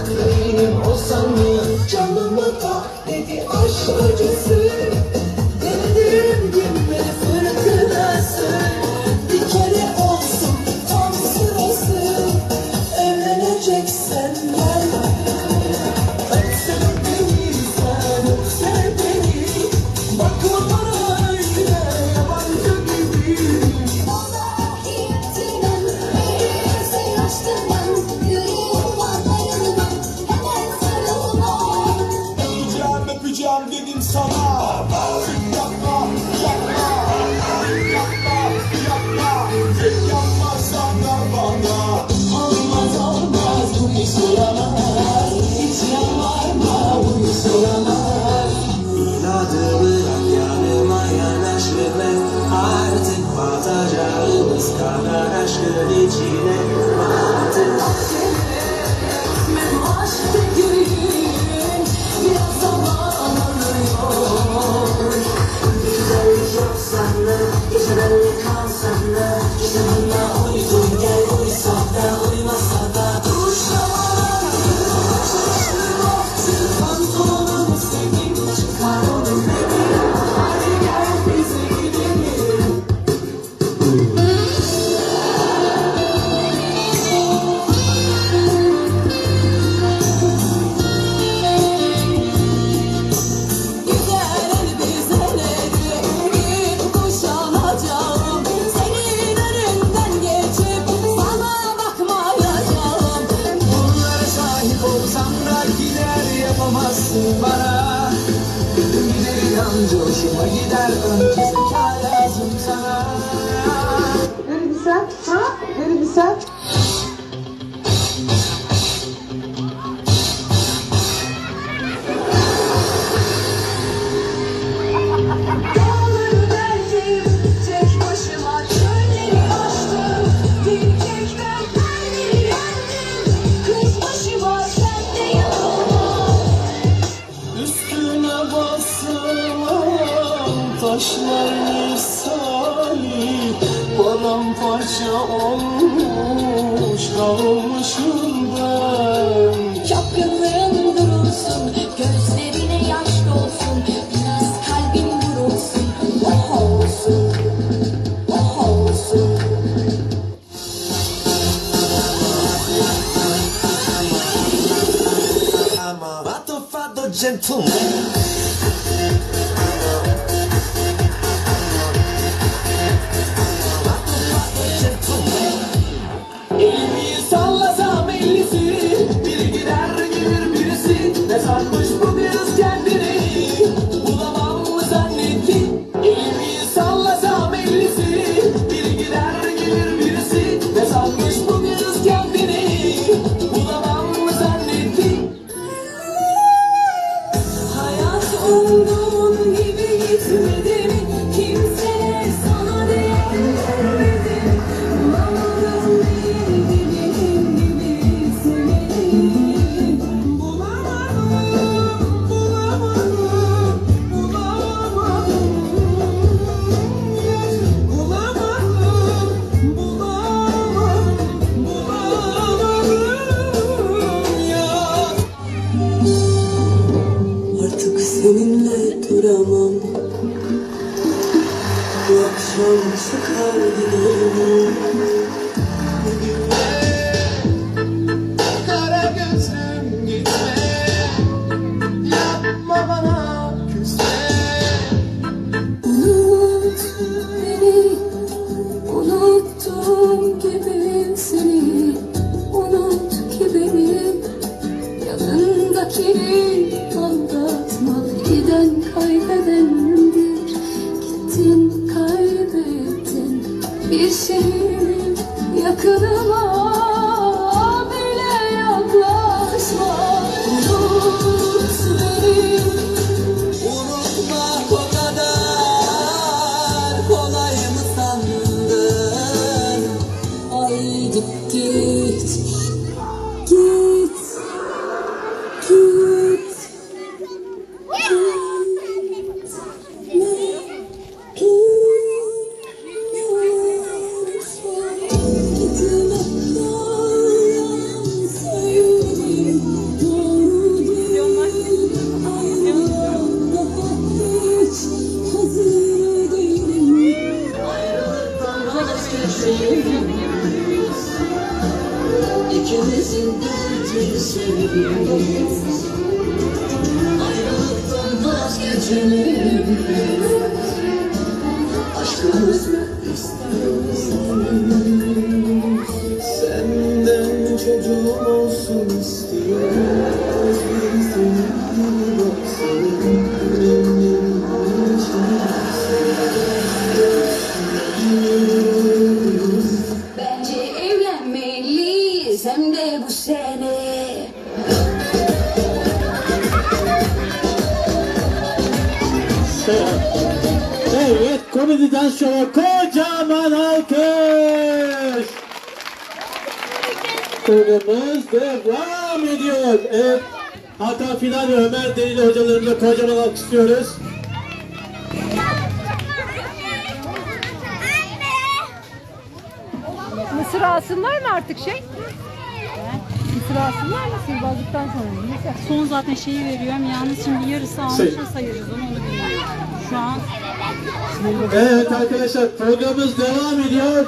Ah benim o sanlı canıma tak dedi aşk acısı. Denedim gibi fırtınası. Bir kere olsun tam sırası. Evleneceksin. Kadar aşkın içine Artık Benim aşk dediğin biraz zaman alıyor. Güzellik yok sende Güzellik kal sende Canına uydum gel uysak da uymasa da İnancı hoşuma gider önce zeka lazım sana Verir misin? Ha? Verir misin? Taşlar misali Paramparça olmuş kalmışım ben. Durulsun, gözlerine yaş dolsun. Biraz kalbin vurulsun, oh olsun, oh olsun. I'm a fatto gentleman 风不。Seninle duramam. Bu akşam çıkar giderim. Kara gözlüm gitme. Yapma bana küsme. Unut beni. Unuttuğum gibi seni. Unut ki beni. Yanındakini Gecesinden kesebiliriz Ayrılıktan vazgeçelim Aşkımızı istiyorsan Komediden şova kocaman alkış. Programımız devam ediyor. Evet, Hakan Fidan ve Ömer Delili hocalarımıza kocaman alkışlıyoruz. Mısır alsınlar mı artık şey? Mısır alsınlar mı sihirbazlıktan sonra? Neyse. Son zaten şeyi veriyorum. Yalnız şimdi yarısı almışsa Şey. sayarız onu onu bilmiyorum. Şu an Evet arkadaşlar, programımız devam ediyor.